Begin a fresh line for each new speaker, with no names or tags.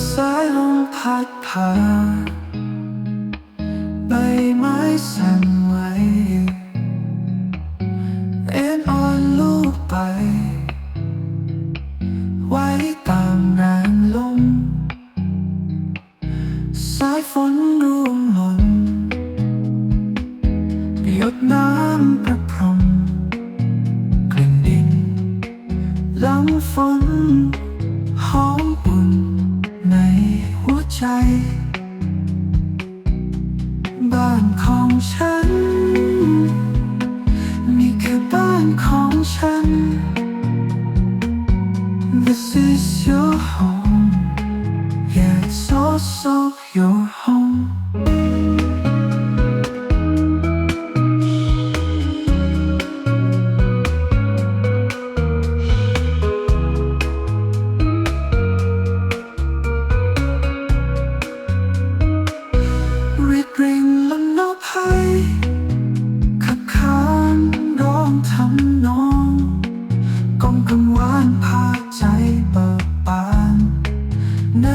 สายลมพัดพานใบไม้สั่นไหวเอ็นอ่อนลูกไป ไว้ตามแรงลม สายฝนร่วงหล่นหยดน้ำประพรมกลิ่นดินลังฝนหอมอุ่นในหัว ใจ บ้านของฉันมีแค่บ้านของฉัน This is your home Yeah, it's also your home หวานพาใจเปิดปานใน